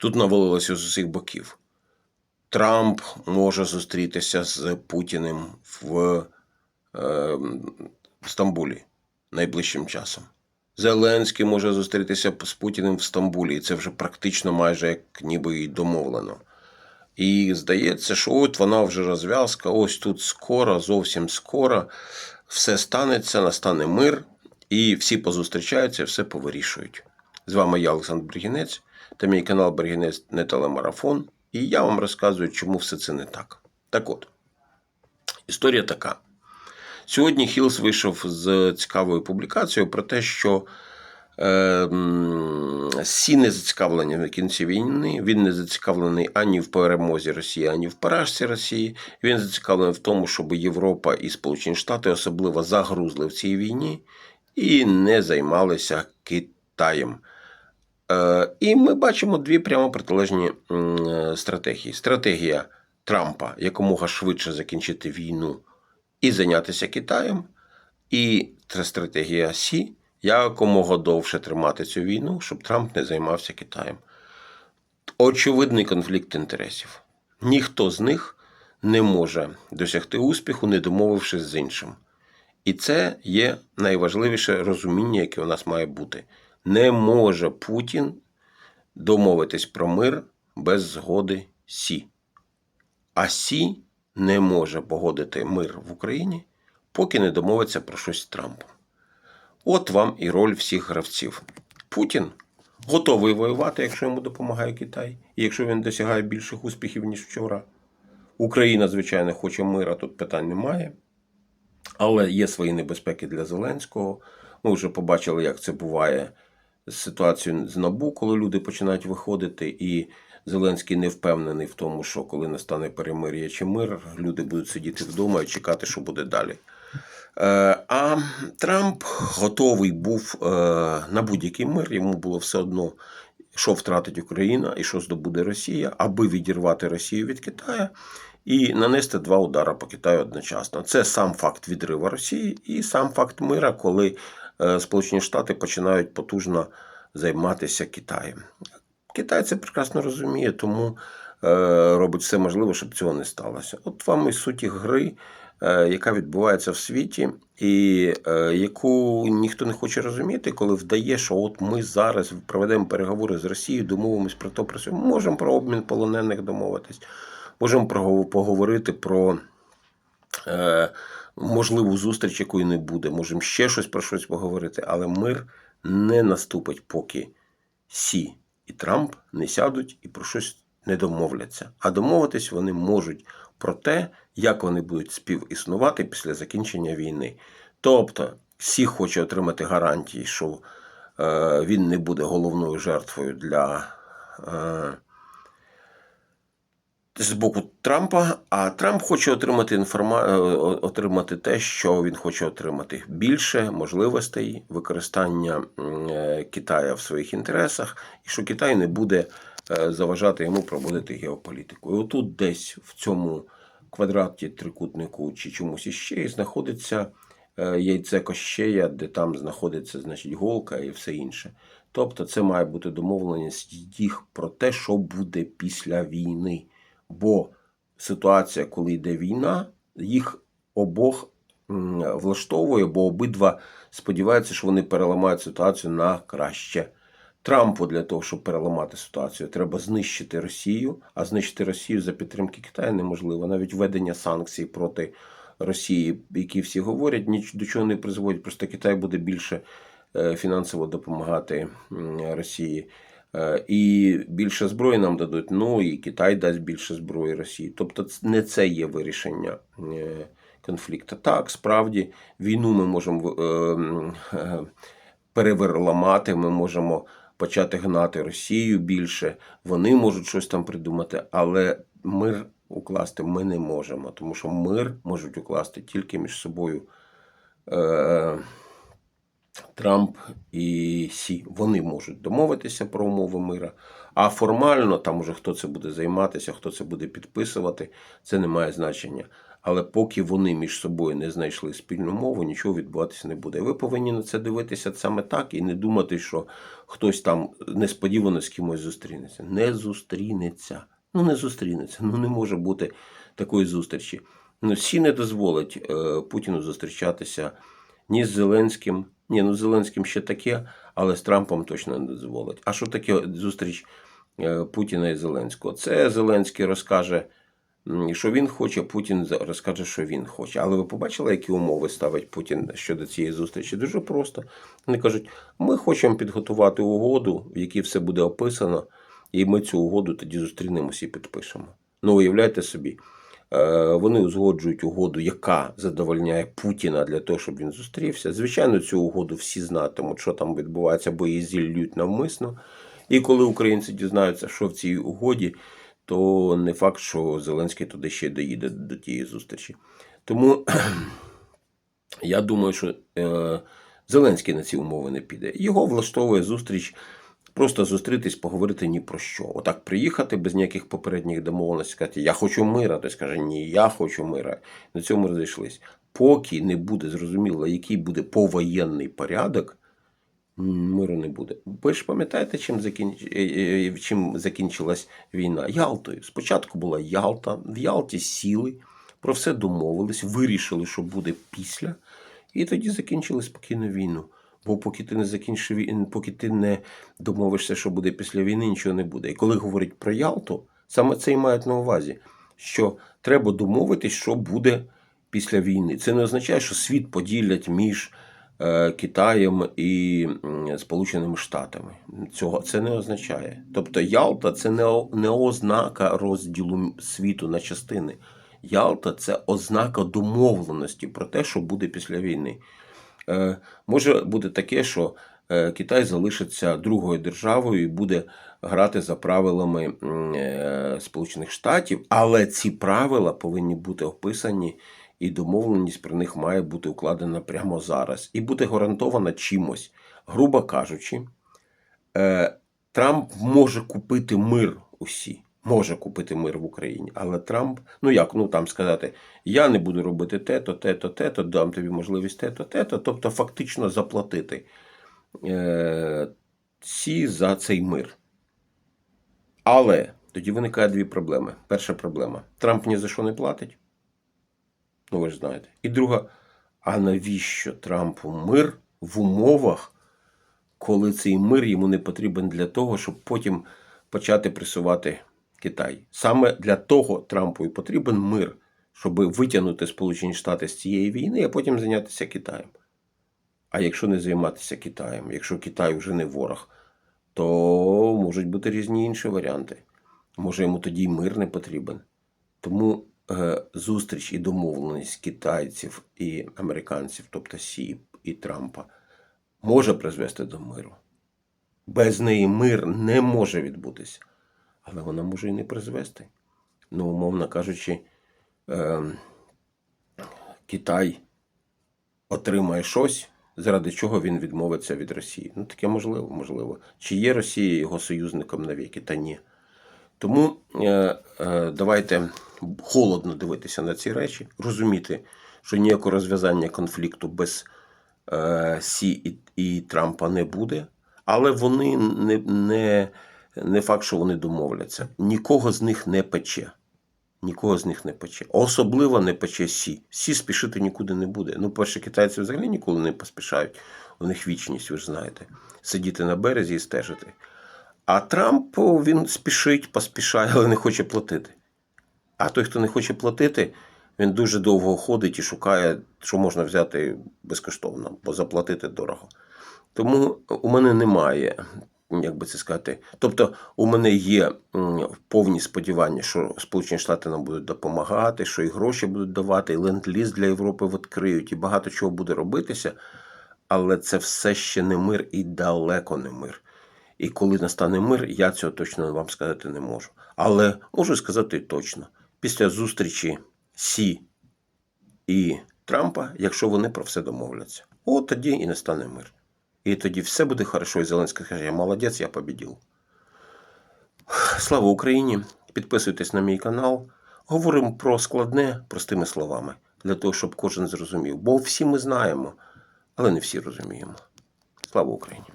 Тут навалилося з усіх боків. Трамп може зустрітися з Путіним в е, Стамбулі найближчим часом. Зеленський може зустрітися з Путіним в Стамбулі, і це вже практично майже як ніби і домовлено. І здається, що от вона вже розв'язка, ось тут скоро, зовсім скоро, все станеться, настане мир, і всі позустрічаються, все повирішують. З вами я, Олександр Бергінець, та мій канал Бергінець не телемарафон, і я вам розказую, чому все це не так. Так от, історія така. Сьогодні Хілс вийшов з цікавою публікацією про те, що е, Сі не зацікавлені в кінці війни. Він не зацікавлений ані в перемозі Росії, ані в поражці Росії. Він зацікавлений в тому, щоб Європа і Сполучені Штати особливо загрузли в цій війні і не займалися Китаєм. Е, І ми бачимо дві прямо протилежні е, стратегії. Стратегія Трампа якомога швидше закінчити війну і зайнятися Китаєм, і стратегія Сі якомога довше тримати цю війну, щоб Трамп не займався Китаєм. Очевидний конфлікт інтересів. Ніхто з них не може досягти успіху, не домовившись з іншим. І це є найважливіше розуміння, яке у нас має бути. Не може Путін домовитись про мир без згоди Сі. А Сі не може погодити мир в Україні, поки не домовиться про щось з Трампом. От вам і роль всіх гравців. Путін готовий воювати, якщо йому допомагає Китай, і якщо він досягає більших успіхів, ніж вчора. Україна, звичайно, хоче мира, тут питань немає. Але є свої небезпеки для Зеленського. Ми вже побачили, як це буває з ситуацією з Набу, коли люди починають виходити, і Зеленський не впевнений в тому, що коли настане перемир'я чи мир, люди будуть сидіти вдома і чекати, що буде далі. Е, А Трамп готовий був е, на будь-який мир. Йому було все одно, що втратить Україна і що здобуде Росія, аби відірвати Росію від Китаю і нанести два удари по Китаю одночасно. Це сам факт відриву Росії і сам факт мира, коли е, Сполучені Штати починають потужно займатися Китаєм. Китай це прекрасно розуміє, тому е, робить все можливе, щоб цього не сталося. От вам і суті гри, е, яка відбувається в світі, і е, яку ніхто не хоче розуміти, коли вдає, що от ми зараз проведемо переговори з Росією, домовимось про то, про це. Можемо про обмін полонених домовитись, можемо про- поговорити про. Можливу зустріч, якої не буде, можемо ще щось про щось поговорити, але мир не наступить, поки Сі і Трамп не сядуть і про щось не домовляться. А домовитись вони можуть про те, як вони будуть співіснувати після закінчення війни. Тобто, Сі хоче отримати гарантії, що е, він не буде головною жертвою для. Е, з боку Трампа, а Трамп хоче отримати інформа... е, отримати те, що він хоче отримати більше можливостей використання е, Китая в своїх інтересах, і що Китай не буде е, заважати йому проводити геополітику. І отут десь в цьому квадраті, трикутнику чи чомусь іще і знаходиться яйце кощея, де там знаходиться значить, голка і все інше. Тобто це має бути домовленість їх про те, що буде після війни. Бо ситуація, коли йде війна, їх обох влаштовує, бо обидва сподіваються, що вони переламають ситуацію на краще. Трампу для того, щоб переламати ситуацію, треба знищити Росію, а знищити Росію за підтримки Китаю неможливо. Навіть введення санкцій проти Росії, які всі говорять, ніч до чого не призводять. Просто Китай буде більше е, фінансово допомагати Росії. Е, І більше зброї нам дадуть, ну і Китай дасть більше зброї Росії. Тобто не це є вирішення е, конфлікту. Так, справді, війну ми можемо е, переверламати, ми можемо почати гнати Росію більше, вони можуть щось там придумати, але мир укласти ми не можемо, тому що мир можуть укласти тільки між собою. Трамп і Сі вони можуть домовитися про умови мира. А формально там уже хто це буде займатися, хто це буде підписувати, це не має значення. Але поки вони між собою не знайшли спільну мову, нічого відбуватися не буде. Ви повинні на це дивитися саме так і не думати, що хтось там несподівано з кимось зустрінеться. Не зустрінеться. Ну, не зустрінеться. Ну, не може бути такої зустрічі. Ну, всі не дозволять е, Путіну зустрічатися ні з Зеленським. Ні, ну з Зеленським ще таке, але з Трампом точно не дозволить. А що таке зустріч е, Путіна і Зеленського? Це Зеленський розкаже, що він хоче, Путін розкаже, що він хоче. Але ви побачили, які умови ставить Путін щодо цієї зустрічі? Дуже просто. Вони кажуть: ми хочемо підготувати угоду, в якій все буде описано, і ми цю угоду тоді зустрінемося і підпишемо. Ну, уявляйте собі. Е, Вони узгоджують угоду, яка задовольняє Путіна для того, щоб він зустрівся. Звичайно, цю угоду всі знатимуть, що там відбувається, бо її зіллють навмисно. І коли українці дізнаються, що в цій угоді, то не факт, що Зеленський туди ще доїде до тієї зустрічі. Тому я думаю, що е, Зеленський на ці умови не піде. Його влаштовує зустріч. Просто зустрітись, поговорити ні про що. Отак приїхати без ніяких попередніх домовленостей, сказати, я хочу мира. Той скаже, ні, я хочу мира. На цьому розійшлись. Поки не буде зрозуміло, який буде повоєнний порядок, миру не буде. Ви ж пам'ятаєте, чим, закінч... е, е, чим закінчилась війна? Ялтою. Спочатку була Ялта, в Ялті сіли, про все домовились, вирішили, що буде після, і тоді закінчили спокійно війну. Бо поки ти не закінчиш війну, поки ти не домовишся, що буде після війни, нічого не буде. І коли говорять про Ялту, саме це і мають на увазі, що треба домовитись, що буде після війни. Це не означає, що світ поділять між е, Китаєм і Сполученими Штатами. Цього це не означає. Тобто Ялта це не ознака розділу світу на частини. Ялта це ознака домовленості про те, що буде після війни. Е, може бути таке, що е, Китай залишиться другою державою і буде грати за правилами е, Сполучених Штатів, але ці правила повинні бути описані, і домовленість про них має бути укладена прямо зараз і бути гарантована чимось. Грубо кажучи, Трамп може купити мир усі. Може купити мир в Україні, але Трамп, ну як, ну там сказати, я не буду робити те-то, те-то, те-то, дам тобі можливість те-то, те-то, тобто фактично заплатити е, ці за цей мир. Але тоді виникає дві проблеми. Перша проблема: Трамп ні за що не платить. Ну, ви ж знаєте. І друга, а навіщо Трампу мир в умовах, коли цей мир йому не потрібен для того, щоб потім почати пресувати Китай? Саме для того Трампу і потрібен мир, щоб витягнути Сполучені Штати з цієї війни, а потім зайнятися Китаєм. А якщо не займатися Китаєм, якщо Китай вже не ворог, то можуть бути різні інші варіанти. Може, йому тоді й мир не потрібен. Тому е, зустріч і домовленість китайців і американців, тобто Сі і Трампа, може призвести до миру. Без неї мир не може відбутися. Але вона може і не призвести. Ну, умовно кажучи, е, Китай отримає щось, заради чого він відмовиться від Росії. Ну, таке можливо, можливо. Чи є Росія його союзником навіки? Та ні. Тому е, е, давайте холодно дивитися на ці речі, розуміти, що ніякого розв'язання конфлікту без е, Сі і Трампа не буде, але вони не, не, не факт, що вони домовляться. Нікого з них не пече. Нікого з них не пече. Особливо не пече Сі. Сі спішити нікуди не буде. Ну, перше, китайці взагалі ніколи не поспішають. У них вічність, ви ж знаєте. Сидіти на березі і стежити. А Трамп він спішить, поспішає, але не хоче платити. А той, хто не хоче платити, він дуже довго ходить і шукає, що можна взяти безкоштовно, бо заплатити дорого. Тому у мене немає, як би це сказати. Тобто, у мене є повні сподівання, що Сполучені Штати нам будуть допомагати, що і гроші будуть давати, і ленд-ліз для Європи відкриють, і багато чого буде робитися. Але це все ще не мир і далеко не мир. І коли настане мир, я цього точно вам сказати не можу. Але можу сказати точно: після зустрічі Сі і Трампа, якщо вони про все домовляться, от тоді і настане мир. І тоді все буде хорошо, і Зеленський каже, я молодець, я побідів. Слава Україні! Підписуйтесь на мій канал. Говоримо про складне простими словами, для того, щоб кожен зрозумів. Бо всі ми знаємо, але не всі розуміємо. Слава Україні!